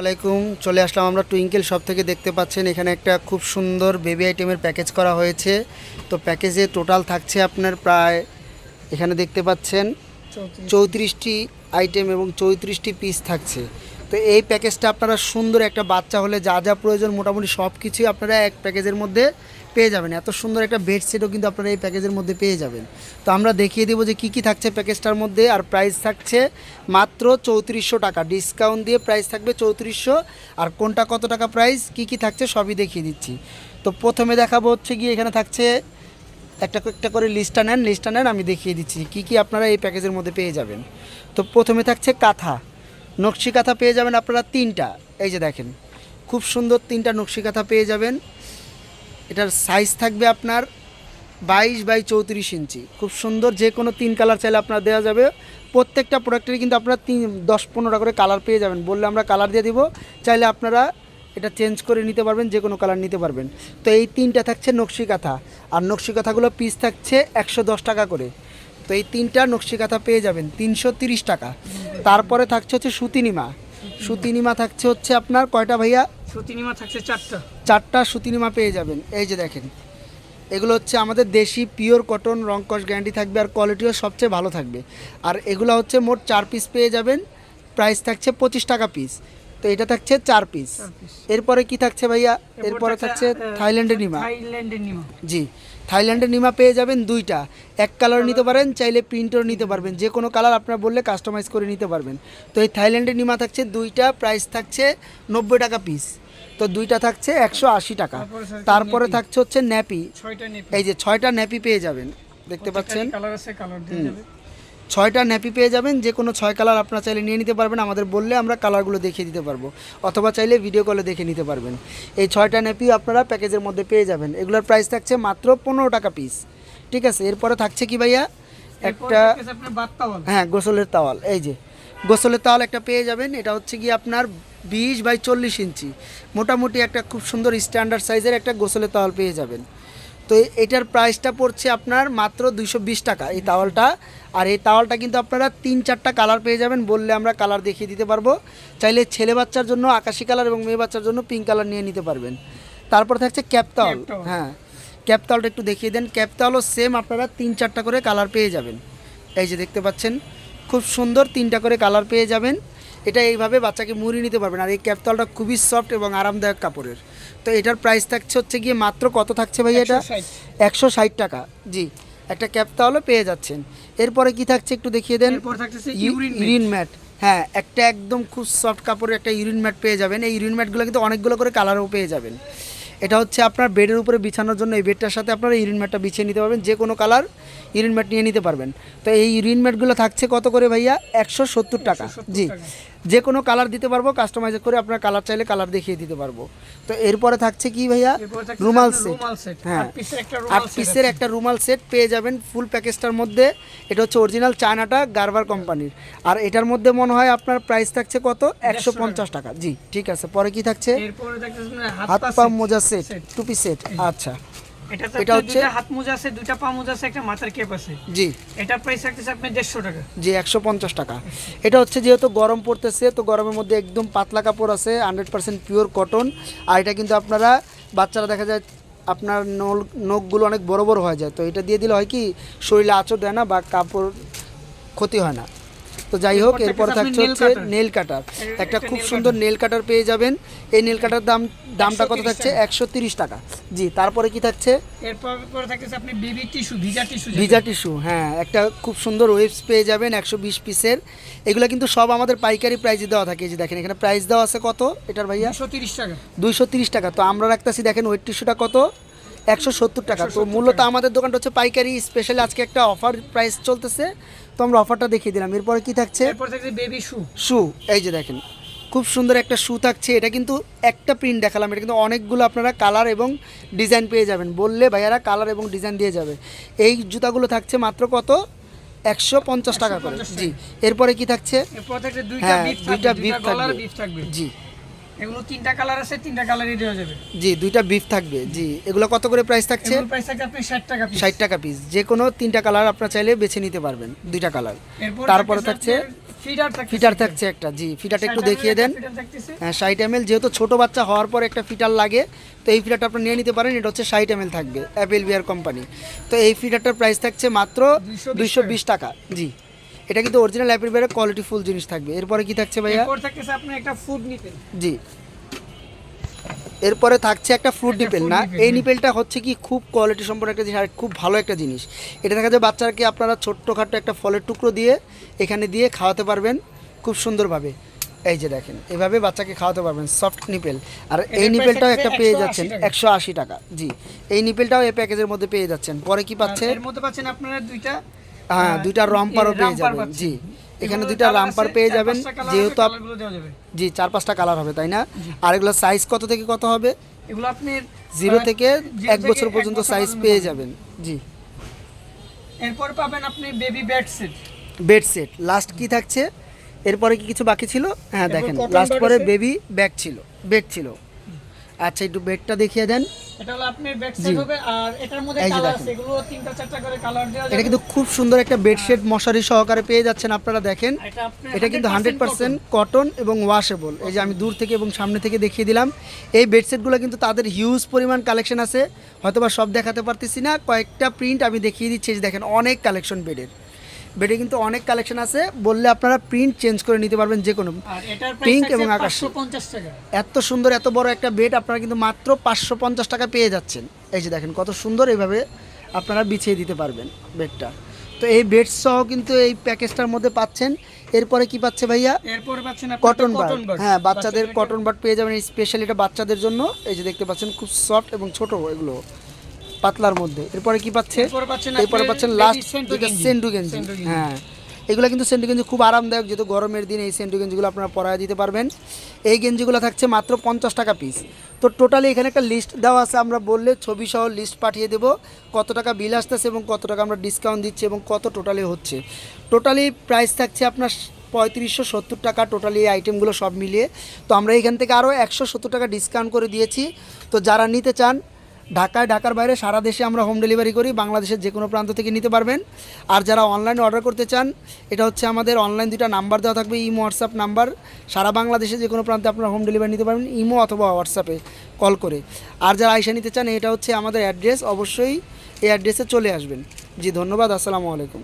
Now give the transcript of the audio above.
আলাইকুম চলে আসলাম আমরা টুইঙ্কেল শপ থেকে। দেখতে পাচ্ছেন এখানে একটা খুব সুন্দর বেবি আইটেমের প্যাকেজ করা হয়েছে। তো প্যাকেজে টোটাল থাকছে আপনার প্রায় এখানে দেখতে পাচ্ছেন চৌত্রিশটি আইটেম এবং চৌত্রিশটি পিস থাকছে। তো এই প্যাকেজটা আপনারা সুন্দর একটা বাচ্চা হলে যা যা প্রয়োজন মোটামুটি সব কিছুই আপনারা এক প্যাকেজের মধ্যে পেয়ে যাবেন। এত সুন্দর একটা বেডশিটও কিন্তু আপনারা এই প্যাকেজের মধ্যে পেয়ে যাবেন। তো আমরা দেখিয়ে দেবো যে কী কী থাকছে প্যাকেজটার মধ্যে আর প্রাইস থাকছে মাত্র চৌত্রিশশো টাকা। ডিসকাউন্ট দিয়ে প্রাইস থাকবে চৌত্রিশশো। আর কোনটা কত টাকা প্রাইস কী কী থাকছে সবই দেখিয়ে দিচ্ছি। তো প্রথমে দেখাবো হচ্ছে গিয়ে এখানে থাকছে একটা একটা করে লিস্টটা নেন। লিস্টটা নেন, আমি দেখিয়ে দিচ্ছি কী কী আপনারা এই প্যাকেজের মধ্যে পেয়ে যাবেন। তো প্রথমে থাকছে কাঁথা। নকশি কাঁথা পেয়ে যাবেন আপনারা তিনটা। এই যে দেখেন, খুব সুন্দর তিনটা নকশি কাঁথা পেয়ে যাবেন। এটার সাইজ থাকবে আপনার বাইশ বাই চৌত্রিশ ইঞ্চি। খুব সুন্দর যে কোনো তিন কালার চাইলে আপনার দেওয়া যাবে। প্রত্যেকটা প্রোডাক্টেরই কিন্তু আপনারা তিন, দশ পনেরোটা করে কালার পেয়ে যাবেন। বললে আমরা কালার দিয়ে দিব, চাইলে আপনারা এটা চেঞ্জ করে নিতে পারবেন, যে কোনো কালার নিতে পারবেন। তো এই তিনটা থাকছে নকশি কাঁথা আর নকশি কাঁথাগুলো পিস থাকছে একশো দশ টাকা করে। তো এই তিনটা নকশি কাঁথা পেয়ে যাবেন তিনশো তিরিশ টাকা। তারপরে থাকছে হচ্ছে সুতিনিমা। সুতিনিমা থাকছে হচ্ছে আপনার কয়টা ভাইয়া? সুতিনিমা থাকছে চারটা। চারটা সুতিনিমা পেয়ে যাবেন। এই যে দেখেন এগুলো হচ্ছে আমাদের দেশি পিওর কটন রংকশ গ্যারান্টি থাকবে আর কোয়ালিটিও সবচেয়ে ভালো থাকবে। আর এগুলো হচ্ছে মোট চার পিস পেয়ে যাবেন। প্রাইস থাকছে পঁচিশ টাকা পিস। তো এটা থাকছে চার পিস এরপরে কি থাকছে ভাইয়া? এরপরে থাকছে থাইল্যান্ডের নিমা। থাইল্যান্ডের নিমা। জি থাইল্যান্ডের নিমা পেয়ে যাবেন দুইটা। এক কালার নিতে পারেন চাইলে প্রিন্টও নিতে পারবেন। যে কোনো কালার আপনার বললে কাস্টমাইজ করে নিতে পারবেন। তো এই থাইল্যান্ডের নিমা থাকছে দুইটা প্রাইস থাকছে নব্বই টাকা পিস তো দুইটা থাকছে একশো আশি টাকা। তারপরে থাকছে হচ্ছে ন্যাপি এই যে ছয়টা ন্যাপি পেয়ে যাবেন। দেখতে পাচ্ছেন? কালার আছে কালার দিয়ে যাবে। ছয়টা ন্যাপি পেয়ে যাবেন যে কোনো ছয় কালার আপনারা চাইলে নিয়ে নিতে পারবেন আমাদের বললে আমরা কালারগুলো দেখিয়ে দিতে পারব অথবা চাইলে ভিডিও কলে দেখে নিতে পারবেন। এই ছয়টা ন্যাপি আপনারা প্যাকেজের মধ্যে পেয়ে যাবেন। এগুলোর প্রাইস থাকছে মাত্র পনেরো টাকা পিস ঠিক আছে এরপরে থাকছে কি ভাইয়া? একটা হ্যাঁ গোসলের তাওয়াল এই যে। গোসলের তাওয়াল একটা পেয়ে যাবেন এটা হচ্ছে কি আপনার বিশ বাই চল্লিশ ইঞ্চি। মোটামুটি একটা খুব সুন্দর স্ট্যান্ডার্ড সাইজের একটা গোসলের তাওয়াল পেয়ে যাবেন। তো এটার প্রাইসটা পড়ছে আপনার মাত্র দুইশো বিশ টাকা। এই তাওয়ালটা আর এই তাওয়ালটা কিন্তু আপনারা তিন চারটা কালার পেয়ে যাবেন বললে আমরা কালার দেখিয়ে দিতে পারব। চাইলে ছেলে বাচ্চার জন্য আকাশি কালার এবং মেয়ে বাচ্চার জন্য পিঙ্ক কালার নিয়ে নিতে পারবেন। তারপর থাকছে ক্যাপ তাওয়াল ক্যাপ তাওয়াল। হ্যাঁ ক্যাপ তাওয়ালটা একটু দেখিয়ে দেন। ক্যাপ তাওয়ালও সেম আপনারা তিন চারটা করে কালার পেয়ে যাবেন। এই যে দেখতে পাচ্ছেন খুব সুন্দর তিনটা করে কালার পেয়ে যাবেন। এটা এইভাবে বাচ্চাকে মুড়ি নিতে পারবেন। আর এই ক্যাপতলটা খুবই সফট এবং আরামদায়ক কাপড়ের। তো এটার প্রাইস থাকছে হচ্ছে গিয়ে মাত্র কত থাকছে ভাই এটা? একশো ষাট। টাকা। জি একটা ক্যাপতাওয়ালও পেয়ে যাচ্ছেন। এরপরে কি থাকছে একটু দেখিয়ে দেন? Urine mat. হ্যাঁ একটা একদম খুব সফট কাপড়ের একটা ইউরিন ম্যাট পেয়ে যাবেন। এই ইউরিন ম্যাটগুলো কিন্তু অনেকগুলো করে কালারও পেয়ে যাবেন। এটা হচ্ছে আপনার বেডের উপরে বিছানোর জন্য এই বেডটার সাথে আপনারা ইউরিন ম্যাটটা বিছিয়ে নিতে পারবেন। যে কোনো কালার ইউরিন ম্যাট নিয়ে নিতে পারবেন। তো এই ইউরিন ম্যাটগুলো থাকছে কত করে ভাইয়া? একশো সত্তর টাকা। জি। যে কোনো কালার দিতে পারব কাস্টমাইজ করে আপনার কালার চাইলে কালার দেখিয়ে দিতে পারব। তো এরপরে থাকছে কি ভাইয়া? রুমাল সেট হ্যাঁ। আট পিসের একটা রুমাল সেট পেয়ে যাবেন ফুল প্যাকেজটার মধ্যে। এটা হচ্ছে অরিজিনাল চায়নাটা গারবার কোম্পানির আর এটার মধ্যে মনে হয় আপনার প্রাইস থাকছে কত? একশো পঞ্চাশ টাকা। জি ঠিক আছে। পরে কি থাকছে? হাত হাত পা মোজা সেট টুপি সেট আচ্ছা। এটা এটা এটা হচ্ছে- হাত মোজা আছে দুইটা পা মোজা আছে একটা মাথার কেপ আছে। জি। এটার প্রাইস থাকতেছে আপনার দেড়শো টাকা। জি একশো পঞ্চাশ টাকা। এটা হচ্ছে যেহেতু গরম পড়তেছে তো গরমের মধ্যে একদম পাতলা কাপড় আছে হান্ড্রেড পার্সেন্ট পিওর কটন আর এটা কিন্তু আপনারা বাচ্চারা দেখা যায় আপনার নল নখগুলো অনেক বড় বড় হয়ে যায়। তো এটা দিয়ে দিলে হয় কি শরীরে আঁচড় দেয় না বা কাপড় ক্ষতি হয় না। তো যাই হোক এরপর থাকছে হচ্ছে নেল কাটার। একটা খুব সুন্দর নেল কাটার পেয়ে যাবেন। এই নেল কাটার দাম দামটা কত থাকছে? একশো তিরিশ টাকা। জি তারপরে কি থাকছে? এরপর পরে আপনি বেবি টিস্যু ভিজা টিস্যু ভিজা টিস্যু হ্যাঁ একটা খুব সুন্দর ওয়েবস পেয়ে যাবেন একশো বিশ পিসের। এগুলো কিন্তু সব আমাদের পাইকারি প্রাইসে দেওয়া থাকে। যে দেখেন এখানে প্রাইস দেওয়া আছে কত? এটার ভাইয়া? দুশো তিরিশ টাকা। দুইশো তিরিশ টাকা। তো আমরা রাখতেছি দেখেন ওয়েট টিস্যুটা কত? একশো সত্তর টাকা। তো মূলত আমাদের দোকানটা হচ্ছে পাইকারি স্পেশালি আজকে একটা অফার প্রাইস চলতেছে। তো আমরা অফারটা দেখিয়ে দিলাম। এরপরে কি থাকছে? এরপর থাকছে বেবি শু শু এই যে দেখেন খুব সুন্দর একটা শু থাকছে। এটা কিন্তু একটা প্রিন্ট দেখালাম। এটা কিন্তু অনেকগুলো আপনারা কালার এবং ডিজাইন পেয়ে যাবেন। বললে ভাইয়ারা কালার এবং ডিজাইন দিয়ে যাবে। এই জুতাগুলো থাকছে মাত্র কত? একশো পঞ্চাশ টাকা করে। জি এরপরে কি থাকছে? হ্যাঁ দুইটা বিফ থাকবে। জি। এগুলো তিনটা কালার আছে তিনটা কালারই দেওয়া যাবে। জি দুইটা বিফ থাকবে। জি এগুলো কত করে প্রাইস থাকছে? এগুলোর প্রাইস থাকবে আপনি ষাট টাকা piece। ষাট টাকা পিস যে কোনো তিনটা কালার আপনার চাইলে বেছে নিতে পারবেন দুইটা কালার তারপরে থাকছে ফিটার থাকছে একটা। জি ফিটারটা একটু দেখিয়ে দেন। হ্যাঁ ষাট এম যেহেতু ছোট বাচ্চা হওয়ার পর একটা ফিটার লাগে তো এই ফিটারটা আপনি নিয়ে নিতে পারেন। এটা হচ্ছে ষাট এম থাকবে অ্যাপেল বিয়ার কোম্পানি তো এই ফিটারটার প্রাইস থাকছে মাত্র 220 দুইশো বিশ টাকা। জি। এটা কিন্তু অরিজিনাল অ্যাপেল বিয়ারের কোয়ালিটি ফুল জিনিস থাকবে। এরপরে কি থাকছে ভাইয়া? এরপর থাকতেছে আপনার একটা ফুড নিপেল জি। এরপরে থাকছে একটা ফ্রুট নিপেল না এই নিপেলটা হচ্ছে কি খুব কোয়ালিটি সম্পন্ন একটা জিনিস আর খুব ভালো একটা জিনিস। এটা দেখা যায় বাচ্চাকে আপনারা ছোট্টখাটো একটা ফলের টুকরো দিয়ে এখানে দিয়ে খাওয়াতে পারবেন খুব সুন্দরভাবে। এই যে দেখেন এভাবে বাচ্চাকে খাওয়াতে পারবেন সফট নিপেল আর এই নিপেলটাও একটা পেয়ে যাচ্ছেন একশো আশি টাকা জি। এই নিপেলটাও এই প্যাকেজের মধ্যে পেয়ে যাচ্ছেন। পরে কি পাচ্ছে? এর মধ্যে পাচ্ছেন আপনারা দুইটা হ্যাঁ আহ, দুইটা রামপারও পেয়ে যাবেন। জি এখানে এগুলোর দুইটা রামপার পেয়ে যাবেন যেহেতু। জি চার পাঁচটা কালার হবে তাই না? আর এগুলো সাইজ কত থেকে কত হবে? এগুলো আপনি জিরো থেকে এক বছর পর্যন্ত সাইজ পেয়ে যাবেন। জি। এরপর পাবেন আপনি baby bed set bed set last কি থাকছে? এরপরে কি কিছু বাকি ছিল? হ্যাঁ দেখেন লাস্ট পরে বেবি ব্যাগ ছিল বেড ছিল। আচ্ছা একটু বেডটা দেখিয়ে দেন। এটা হলো আপনার বেড জি। হবে আর এটার মধ্যে কালার আছে এগুলো তিনটা চারটা করে কালার দেওয়া এটা কিন্তু খুব সুন্দর একটা বেডশিট মশারি সহকারে পেয়ে যাচ্ছেন আপনারা দেখেন। এটা কিন্তু হান্ড্রেড পার্সেন্ট কটন এবং ওয়াশেবল এই যে আমি দূর থেকে এবং সামনে থেকে দেখিয়ে দিলাম। এই বেডশিটগুলো কিন্তু তাদের হিউজ পরিমাণ কালেকশন আছে। হয়তোবা সব দেখাতে পারতেছি না কয়েকটা প্রিন্ট আমি দেখিয়ে দিচ্ছি যে দেখেন অনেক কালেকশন বেডের বেডে কিন্তু অনেক কালেকশন আছে বললে আপনারা প্রিন্ট চেঞ্জ করে নিতে পারবেন যে কোনো প্রাইস এবং আকাশি। 550 টাকা। এত সুন্দর এত বড় একটা বেড আপনারা কিন্তু মাত্র পাঁচশো পঞ্চাশ টাকা পেয়ে যাচ্ছেন। এই যে দেখেন কত সুন্দর এইভাবে আপনারা বিছিয়ে দিতে পারবেন বেডটা। তো এই বেড সহ কিন্তু এই প্যাকেজটার মধ্যে পাচ্ছেন। এরপরে কি পাচ্ছে ভাইয়া? এরপর পাচ্ছেন কটন বাট হ্যাঁ বাচ্চাদের বাচ্চাদের কটন বাট পেয়ে যাবেন স্পেশালি এটা বাচ্চাদের জন্য। এই যে দেখতে পাচ্ছেন খুব সফট এবং ছোট এগুলো। পাতলার মধ্যে। এরপরে কি পাচ্ছে? এরপরে পাচ্ছেন লাস্ট সেন্টু গেঞ্জি। সেন্ডু গেঞ্জি। হ্যাঁ। এগুলো কিন্তু সেন্টু গেঞ্জি খুব আরামদায়ক যেহেতু গরমের দিন এই সেন্টু গেঞ্জিগুলো আপনারা পরায় দিতে পারবেন। এই গেঞ্জিগুলো থাকছে মাত্র পঞ্চাশ টাকা পিস তো টোটালি এখানে একটা লিস্ট দেওয়া আছে আমরা বললে ছবি সহ লিস্ট পাঠিয়ে দেবো কত টাকা বিল আসতেছে এবং কত টাকা আমরা ডিসকাউন্ট দিচ্ছি এবং কত টোটালি হচ্ছে। টোটালি প্রাইস থাকছে আপনার পঁয়ত্রিশশো সত্তর টাকা টোটালি এই আইটেমগুলো সব মিলিয়ে। তো আমরা এখান থেকে আরও একশো সত্তর টাকা ডিসকাউন্ট করে দিয়েছি। তো যারা নিতে চান ঢাকায়, ঢাকার বাইরে সারা দেশে আমরা হোম ডেলিভারি করি, বাংলাদেশের যে কোনো প্রান্ত থেকে নিতে পারবেন। আর যারা অনলাইনে অর্ডার করতে চান, এটা হচ্ছে আমাদের অনলাইন দুটা নাম্বার দেওয়া থাকবে, ইমো হোয়াটসঅ্যাপ নাম্বার সারা বাংলাদেশে যে কোনো প্রান্তে আপনারা হোম ডেলিভারি নিতে পারবেন, ইমো অথবা হোয়াটসঅ্যাপে কল করে। আর যারা আইসা নিতে চান, এটা হচ্ছে আমাদের অ্যাড্রেস অবশ্যই এই অ্যাড্রেসে চলে আসবেন। জি, ধন্যবাদ, আসসালামু আলাইকুম।